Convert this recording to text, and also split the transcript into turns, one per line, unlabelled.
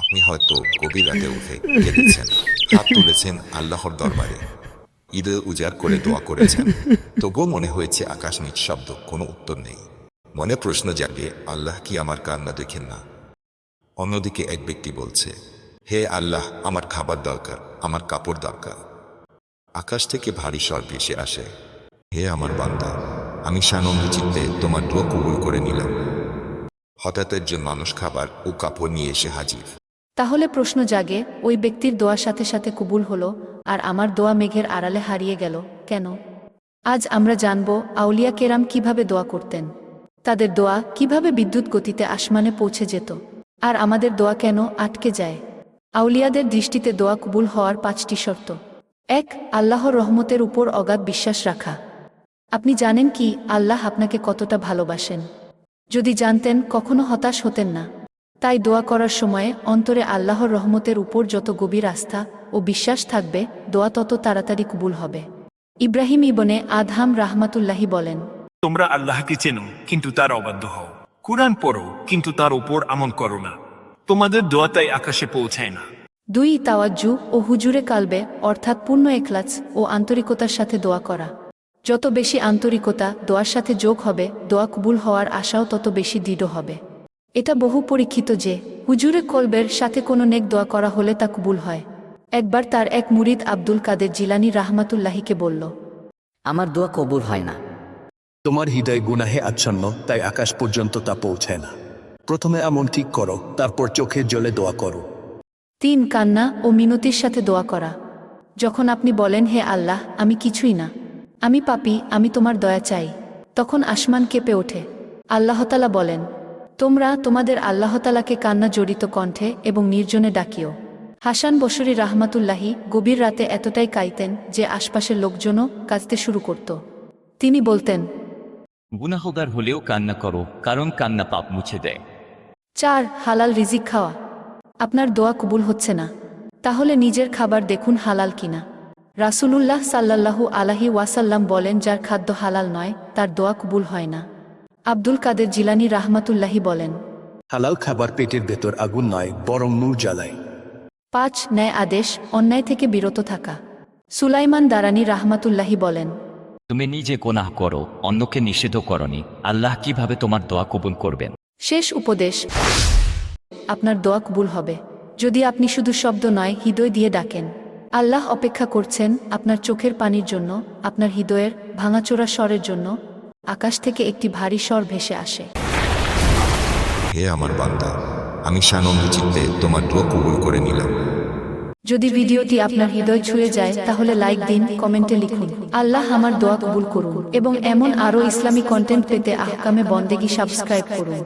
আপনি হয়তো গভীর রাতে উঠে কেঁদেছেন, হাত তুলেছেন আল্লাহর দরবারে। ঈদে উজাড় করে দোয়া করেছেন। তবুও মনে হয়েছে আকাশ নিঃশব্দ, কোনো উত্তর নেই। মনে প্রশ্ন জাগে, আল্লাহ কি আমার কান্না দেখেন না? অন্যদিকে এক ব্যক্তি বলছে, হে আল্লাহ, আমার খাবার দরকার, আমার কাপড় দরকার। আকাশ থেকে ভারী স্বর ভেসে আসে, হে আমার বান্দা, আমি সানন্দ চিত্তে তোমার দোয়া কবুল করে নিলাম। হঠাৎ একজন মানুষ খাবার ও কাপড় নিয়ে এসে হাজির।
তাহলে প্রশ্ন জাগে, ওই ব্যক্তির দোয়া সাথে সাথে কবুল হলো, আর আমার দোয়া মেঘের আড়ালে হারিয়ে গেল, কেন? আজ আমরা জানব, আউলিয়া কেরাম কীভাবে দোয়া করতেন। তাদের দোয়া কীভাবে বিদ্যুৎ গতিতে আসমানে পৌঁছে যেত, আর আমাদের দোয়া কেন আটকে যায়? আউলিয়াদের দৃষ্টিতে দোয়া কবুল হওয়ার পাঁচটি শর্ত। এক, আল্লাহর রহমতের উপর অগাধ বিশ্বাস রাখা। আপনি জানেন কি, আল্লাহ আপনাকে কতটা ভালোবাসেন। যদি জানতেন, কখনো হতাশ হতেন না। তাই দোয়া করার সময়ে অন্তরে আল্লাহর রহমতের উপর যত গভীর আস্থা ও বিশ্বাস থাকবে দোয়া তত তাড়াতাড়ি কবুল হবে। ইব্রাহিম ইবনে আদহাম রাহমাতুল্লাহি বলেন
তোমরা আল্লাহকে চেনো কিন্তু তার অবাধ্য হও। কুরআন পড়ো কিন্তু তার উপর আমল করো না। তোমাদের দোয়া তাই আকাশে পৌঁছায় না।
দুই তাওয়াজ্জু ও হুজুরে কালবে অর্থাৎ পূর্ণ এখলাস ও আন্তরিকতার সাথে দোয়া করা। যত বেশি আন্তরিকতা দোয়ার সাথে যোগ হবে দোয়া কবুল হওয়ার আশাও তত বেশি দৃঢ় হবে। এটা বহু পরীক্ষিত যে হুজুরে কলবের সাথে কোনো নেক দোয়া করা হলে তা কবুল হয়। একবার তার এক মুরিদ আব্দুল কাদের জিলানি রাহমাতুল্লাহিকে বলল
আমার দোয়া কবুল হয় না।
তোমার হৃদয় গুনাহে আচ্ছন্ন তাই আকাশ পর্যন্ত তা পৌঁছায় না। প্রথমে এমন ঠিক করো তারপর চোখের জলে দোয়া করো।
তিন কান্না ও মিনতির সাথে দোয়া করা। যখন আপনি বলেন হে আল্লাহ আমি কিছুই না। আমি পাপি আমি তোমার দয়া চাই। তখন আসমান কেঁপে ওঠে। আল্লাহতালা বলেন তোমরা তোমাদের আল্লাহতালাকে কান্না জড়িত কণ্ঠে এবং নির্জনে ডাকিও। হাসান বসরি রাহমাতুল্লাহি গভীর রাতে এতটাই কাইতেন যে আশপাশের লোকজনও কাঁদতে শুরু করত। তিনি বলতেন
গুনাহগার হলেও কান্না করো কারণ কান্না পাপ মুছে দেয়।
চার হালাল রিজিক খাওয়া। আপনার দোয়া কবুল হচ্ছে না। তাহলে নিজের খাবার দেখুন হালাল কিনা। রাসূলুল্লাহ সাল্লাল্লাহু আলাহি ওয়াসাল্লাম বলেন যার খাদ্য হালাল নয় তার দোয়া কবুল হয় না। আব্দুল কাদের জিলানি রাহমাতুল্লাহি বলেন
হালাল খাবার পেটের ভেতর আগুন নয় বরং নূর জ্বালায়।
পাঁচ ন্যায় আদেশ অন্যায় থেকে বিরত থাকা। সুলাইমান দারানি রাহমাতুল্লাহি বলেন
তুমি নিজে গোনাহ করো অন্যকে নিষেধ করনি আল্লাহ কীভাবে তোমার দোয়া কবুল করবেন?
শেষ উপদেশ আপনার দোয়া কবুল হবে। যদি আপনি শুধু শব্দ নয় হৃদয় দিয়ে ডাকেন। আল্লাহ অপেক্ষা করছেন আপনার চোখের পানির জন্য আপনার হৃদয়ের ভাঙাচোরা স্বরের জন্য আকাশ থেকে একটি ভারী স্বর ভেসে আসে।
হে আমার বান্দা আমি সানন্দ চিত্তে তোমার দোয়া কবুল করে নিলাম।
যদি ভিডিওটি আপনার হৃদয় ছুঁয়ে যায় তাহলে লাইক দিন কমেন্টে লিখুন। আল্লাহ আমার দোয়া কবুল করুন এবং এমন আরও ইসলামী কন্টেন্ট পেতে আহকামে বন্দেগি সাবস্ক্রাইব করুন।